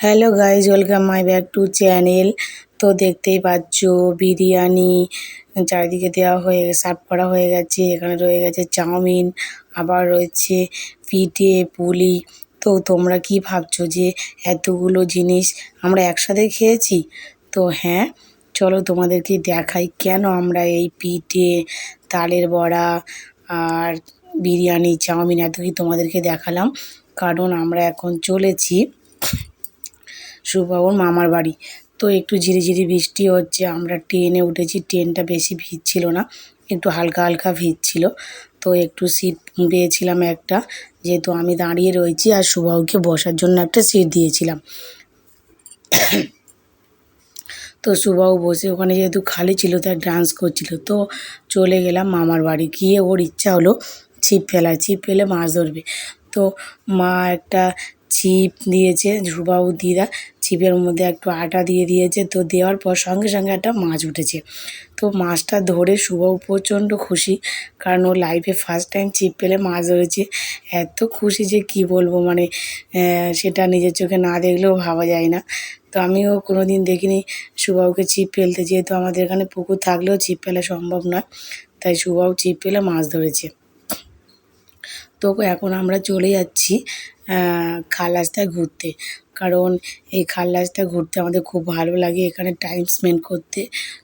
Hello guys welcome my back to channel তো দেখতেই পাচ্ছ, বিরিয়ানি, চারিদিকে দেওয়া হয়ে সার্ভ করা হয়ে গেছে, এখানে রয়ে গেছে চাউমিন, আবার রয়েছে পিঠে, পুলি। তো তোমরা কি ভাবছ যে এতগুলো জিনিস আমরা একসাথে খেয়েছি? তো হ্যাঁ চলো তোমাদেরকে দেখাই কেন আমরা এই পিঠে, তালের বড়া আর বিরিয়ানি, চাউমিন এত কি তোমাদেরকে দেখালাম। কারণ আমরা এখন চলেছি সুবাবুর মামার বাড়ি। তো একটু ঝিরিঝিরি বৃষ্টি হচ্ছে, আমরা ট্রেনে উঠেছি, ট্রেনটা বেশি ভিড় ছিল না, একটু হালকা হালকা ভিড় ছিল। তো একটু সিট পেয়েছিলাম একটা, যেহেতু আমি দাঁড়িয়ে রয়েছি আর সুবাবুকে বসার জন্য একটা সিট দিয়েছিলাম। তো সুবাবু বসে ওখানে যেহেতু খালি ছিল, তাই ডান্স করছিল। তো চলে গেলাম মামার বাড়ি, গিয়ে ওর ইচ্ছা হলো ছিপ ফেলা ছিপ ফেলে মাছ ধরবে। তো মা একটা ছিপ দিয়েছে ধ্রুবাবু দিদা ছিপের মধ্যে একটু আটা দিয়ে দিয়েছে। তো দেওয়ার পর সঙ্গে সঙ্গে একটা মাছ উঠেছে। তো মাছটা ধরে শুভবাবু প্রচণ্ড খুশি, কারণ ও লাইফে ফার্স্ট টাইম ছিপ পেলে মাছ ধরেছে। এত খুশি যে কি বলব মানে সেটা নিজের চোখে না দেখলেও ভাবা যায় না। তো আমিও কোনো দিন দেখিনি সুবাবুকে ছিপ ফেলতে, যেহেতু আমাদের এখানে পুকুর থাকলেও ছিপ ফেলা সম্ভব নয়। তাই সুবাবু ছিপ ফেলে মাছ ধরেছে। তো এখন আমরা চলে যাচ্ছি খাল রাস্তায় ঘুরতে। কারণ এই খাল রাস্তায় ঘুরতে আমাদের খুব ভালো লাগে, এখানে টাইম স্পেন্ড করতে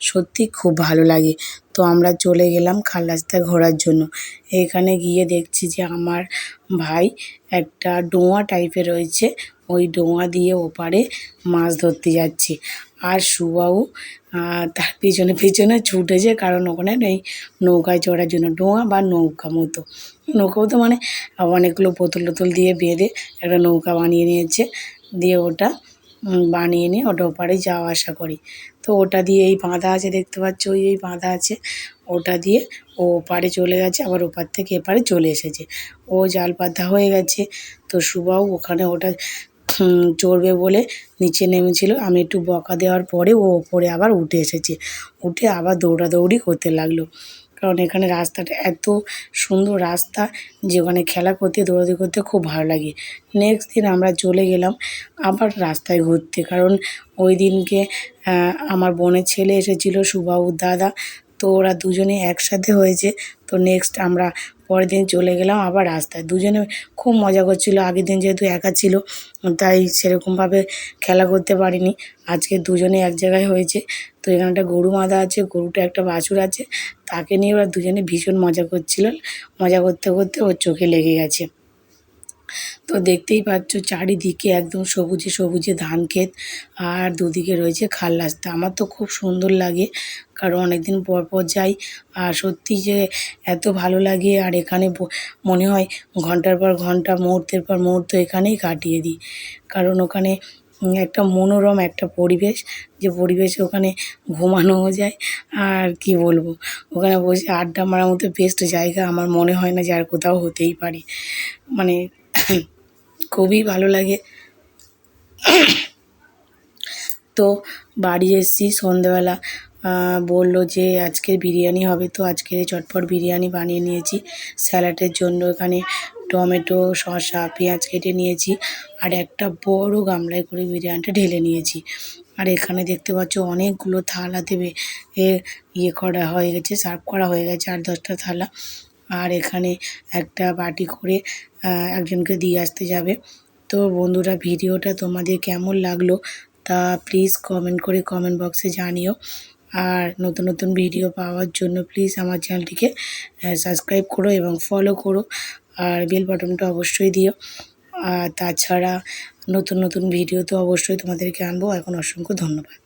সত্যি খুব ভালো লাগে। তো আমরা চলে গেলাম খাল রাস্তায় ঘোরার জন্য। এখানে গিয়ে দেখছি যে আমার ভাই একটা ডোঙা টাইপের রয়েছে, ওই ডোঙা দিয়ে ওপারে মাছ ধরতে যাচ্ছে। আর সুবাউ তার পিছনে পিছনে ছুটেছে কারণ ওখানে এই নৌকায় চড়ার জন্য ডোঙা বা নৌকা মতো। নৌকাও তো মানে অনেকগুলো বোতল টোতল দিয়ে বেঁধে একটা নৌকা বানিয়ে নিয়েছে। দিয়ে ওটা বানিয়ে নিয়ে ওটা ওপারে যাওয়া আসা করি। তো ওটা দিয়ে এই বাঁধা আছে, দেখতে পাচ্ছ? ওই, এই বাঁধা আছে। ওটা দিয়ে ও ওপারে চলে গেছে, আবার ওপার থেকে এপারে চলে এসেছে। ও জাল পাতা হয়ে গেছে। তো সুবাও ওখানে ওটা চড়বে বলে নিচে নেমেছিল। আমি একটু বকা দেওয়ার পরে ও ওপরে আবার উঠে এসেছে। উঠে আবার দৌড়াদৌড়ি করতে লাগল। কারণ এখানে রাস্তাটা এত সুন্দর রাস্তা যে ওখানে খেলা করতে, দৌড়াদৌড়ি করতে খুব ভালো লাগে। নেক্সট দিন আমরা চলে গেলাম আবার রাস্তায় ঘুরতে। কারণ ওই দিনকে আমার বোনের ছেলে এসেছিল সুবাবুর দাদা। তো ওরা দুজনে একসাথে হয়েছে। তো নেক্সট আমরা পরের দিন চলে গেলাম আবার রাস্তায়। দুজনে খুব মজা করছিল, আগের দিন যেহেতু একা ছিল, তাই সেরকমভাবে খেলা করতে পারিনি। আজকে দুজনে এক জায়গায় হয়েছে। তো এখানে একটা গরু মাদা আছে, গরুটা একটা বাছুর আছে। তাকে নিয়ে ওরা দুজনে ভীষণ মজা করছিল। মজা করতে করতে ওর চোখে লেগে গেছে। তো দেখতেই পাচ্ছ চারিদিকে একদম সবুজে সবুজে ধান ক্ষেত আর দুদিকে রয়েছে খাল রাস্তা। আমার তো খুব সুন্দর লাগে, কারণ অনেক দিন পর পর যাই আর সত্যি যে এত ভালো লাগে আর এখানে মনে হয় ঘণ্টার পর ঘণ্টা, মুহূর্তের পর মুহূর্ত এখানেই কাটিয়ে দিই। কারণ ওখানে একটা মনোরম একটা পরিবেশ, যে পরিবেশে ওখানে ঘুমানোও যায় আর কি বলব, ওখানে বসে আড্ডা মারার মতো বেস্ট জায়গা আমার মনে হয় না যে আর কোথাও হতেই পারে। মানে খুবই ভালো লাগে। তো বাড়ি এসেছি সন্ধেবেলা। বলল যে আজকের বিরিয়ানি হবে, তো আজকের চটপট বিরিয়ানি বানিয়ে নিয়েছি। স্যালাডের জন্য এখানে টমেটো, শসা, পেঁয়াজ কেটে নিয়েছি আর একটা বড় গামলায় করে বিরিয়ানিটা ঢেলে নিয়েছি। আর এখানে দেখতে পাচ্ছ অনেকগুলো থালা দেবে। এ ইয়ে করা হয়ে গেছে, সার্ভ করা হয়ে গেছে আট দশটা থালা। আর এখানে একটা বাটি করে একজনকে দিয়ে আসতে যাবে। তো বন্ধুরা, ভিডিওটা তোমাদের কেমন লাগল তা প্লিজ কমেন্ট করে কমেন্ট বক্সে জানিও। আর নতুন নতুন ভিডিও পাওয়ার জন্য প্লিজ আমার চ্যানেলটিকে সাবস্ক্রাইব করো এবং ফলো করো। আর বেল বাটনটা অবশ্যই দিও। আর তাছাড়া নতুন নতুন ভিডিও তো অবশ্যই তোমাদেরকে আনব। এখন অসংখ্য ধন্যবাদ।